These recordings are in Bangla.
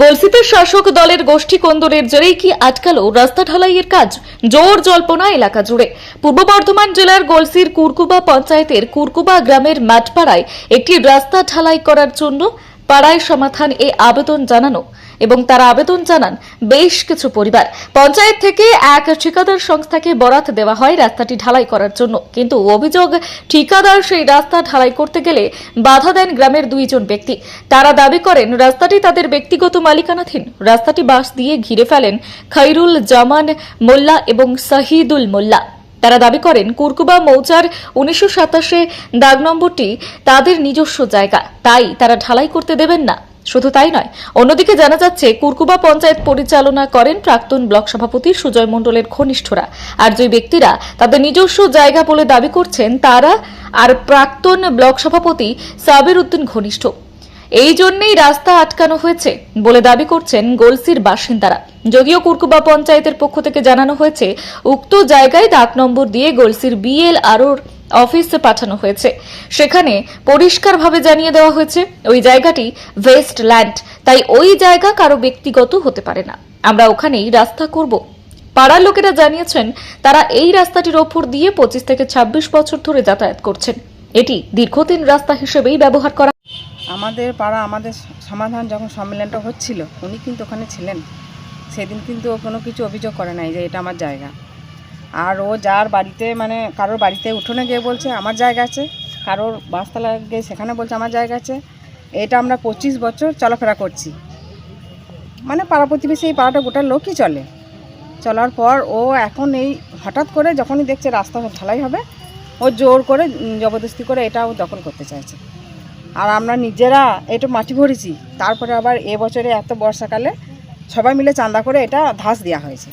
গলসিতে শাসক দলের গোষ্ঠী কোন্দরের জেরেই কি আটকালো রাস্তা ঢালাইয়ের কাজ? জোর জল্পনা, এলাকা জুড়ে। পূর্ব বর্ধমান জেলার গলসির কুরকুবা পঞ্চায়েতের কুরকুবা গ্রামের মাঠপাড়ায় একটি রাস্তা ঢালাই করার জন্য পাড়ায় সমাধান এ আবেদন জানানো এবং তারা আবেদন জানান, বেশ কিছু পরিবার। পঞ্চায়েত থেকে এক ঠিকাদার সংস্থাকে বরাত দেওয়া হয় রাস্তাটি ঢালাই করার জন্য। কিন্তু অভিযোগ, ঠিকাদার সেই রাস্তা ঢালাই করতে গেলে বাধা দেন গ্রামের দুইজন ব্যক্তি। তারা দাবি করেন, রাস্তাটি তাদের ব্যক্তিগত মালিকানাধীন। রাস্তাটি বাঁশ দিয়ে ঘিরে ফেলেন খৈরুল জামান মোল্লা এবং শাহিদুল মোল্লা। তারা দাবি করেন, কুরকুবা মৌচার উনিশশো সাতাশে দাগ নম্বরটি তাদের নিজস্ব জায়গা। তাই তারা ঢালাই করতে দেবেন না। শুধু তাই নয়, অন্যদিকে জানা যাচ্ছে, কুরকুবা পঞ্চায়েত পরিচালনা করেন প্রাক্তন ব্লক সভাপতি সুজয় মণ্ডলের ঘনিষ্ঠরা। আর যে ব্যক্তিরা তাদের নিজস্ব জায়গা বলে দাবি করছেন, তারা আর প্রাক্তন ব্লক সভাপতি সাবির উদ্দিন ঘনিষ্ঠ। এই জন্যই রাস্তা আটকানো হয়েছে বলে দাবি করছেন গোলসির বাসিন্দারা। যদিও কুরকুবা পঞ্চায়েতের পক্ষ থেকে জানানো হয়েছে, উক্ত জায়গায় ডাক নম্বর দিয়ে গোলসির বিএল আরোর অফিসে পাঠানো হয়েছে। সেখানে পরিষ্কারভাবে জানিয়ে দেওয়া হয়েছে, ওই জায়গাটি ওয়েস্ট ল্যান্ড তাই ওই জায়গা কারও ব্যক্তিগত হতে পারে না। আমরা ওখানেই রাস্তা করব। পাড়ার লোকেরা জানিয়েছেন, তারা এই রাস্তাটির ওপর দিয়ে পঁচিশ থেকে ২৬ বছর ধরে যাতায়াত করছেন। এটি দীর্ঘদিন রাস্তা হিসেবেই ব্যবহার করা। আমাদের পাড়া, আমাদের সমাধান যখন সম্মেলনটা হচ্ছিল, উনি কিন্তু ওখানে ছিলেন। সেদিন কিন্তু কোনো কিছু অভিযোগ করে নাই যে এটা আমার জায়গা। আর ও যার বাড়িতে মানে কারোর বাড়িতে উঠোনে গিয়ে বলছে, আমার জায়গা আছে। কারোর বাসতলা গিয়ে সেখানে বলছে, আমার জায়গা আছে। এটা আমরা পঁচিশ বছর চলাফেরা করছি। মানে পাড়া প্রতিবেশী, এই পাড়াটা গোটা লোকই চলে। চলার পর ও এখন এই হঠাৎ করে যখনই দেখছে রাস্তা ঢালাই হবে, ও জোর করে, জবরদস্তি করে এটা ও দখল করতে চাইছে। আর আমরা নিজেরা এটা মাটি ভরেছি। তারপরে আবার এবছরে এত বর্ষাকালে সবাই মিলে চাঁদা করে এটা ধাস দেওয়া হয়েছে।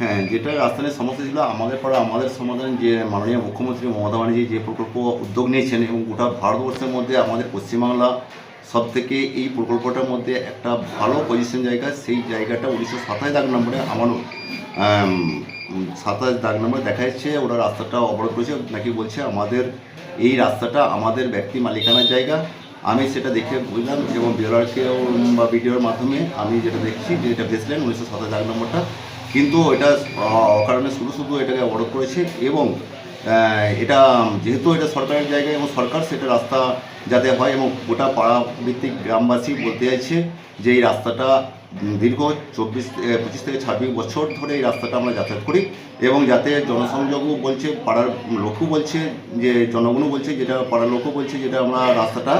হ্যাঁ যেটা রাজধানীর সমস্যা ছিল, আমাদের পরে আমাদের সমাধান যে মাননীয় মুখ্যমন্ত্রী মমতা ব্যানার্জি যে প্রকল্প উদ্যোগ নিয়েছেন এবং গোটা ভারতবর্ষের মধ্যে আমাদের পশ্চিমবাংলা সব থেকে এই প্রকল্পটার মধ্যে একটা ভালো পজিশন জায়গা, সেই জায়গাটা উনিশশো সাতাশ দাগ নম্বরে আমার সাতাশ দাগ নম্বরে দেখা যাচ্ছে ওরা রাস্তাটা অবরোধ করেছে, নাকি বলছে আমাদের, এই রাস্তাটা আমাদের ব্যক্তি মালিকানার জায়গা। আমি সেটা দেখে বুঝলাম, এবং বিএলআরকেও বা বিডিওর মাধ্যমে আমি যেটা দেখছি যে এটা বেসলেন উনিশশো সাতাশ দাগ নম্বরটা। কিন্তু এটা অকারণে শুধু শুধু এটাকে অবরোধ করেছে এবং এটা, যেহেতু এটা সরকারের জায়গায় এবং সরকার সেটা রাস্তা যাতে হয় এবং গোটা পাড়া ভিত্তিক গ্রামবাসী বলতে চাইছে যে এই রাস্তাটা দীর্ঘ চব্বিশ পঁচিশ থেকে ছাব্বিশ বছর ধরে এই রাস্তাটা আমরা যাতায়াত করি এবং যাতে জনসংযোগও বলছে, পাড়ার লোকও বলছে, যে জনগণও বলছে, যেটা পাড়ার লোকও বলছে, যেটা আমরা রাস্তাটা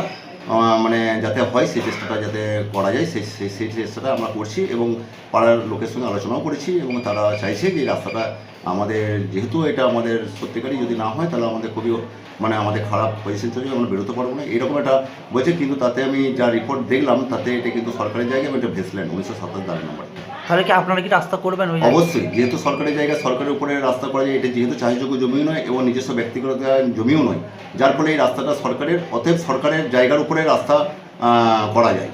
মানে যাতে হয় সেই চেষ্টাটা যাতে করা যায় সেই সেই চেষ্টাটা আমরা করছি এবং পাড়ার লোকের সঙ্গে আলোচনাও করেছি এবং তারা চাইছে যে রাস্তাটা আমাদের যেহেতু এটা আমাদের সত্যিকারই যদি না হয় তাহলে আমাদের খুবই মানে আমাদের খারাপ পজিশন চলবে আমরা বেরোতে পারব না। এরকম একটা বলছে কিন্তু তাতে আমি যা রিপোর্ট দেখলাম তাতে এটা কিন্তু সরকারি জায়গা এবং এটা ভেসলেন উনিশশো সাতাশ দাগ নম্বর তাহলে কি আপনারা কি রাস্তা করবেন অবশ্যই যেহেতু সরকারি জায়গা সরকারের উপরে রাস্তা করা যায় এটা যেহেতু চাষযোগ্য জমিও নয় এবং নিজস্ব ব্যক্তিগত জমিও নয় যার ফলে এই রাস্তাটা সরকারের অতএব সরকারের জায়গার উপরে রাস্তা করা যায়।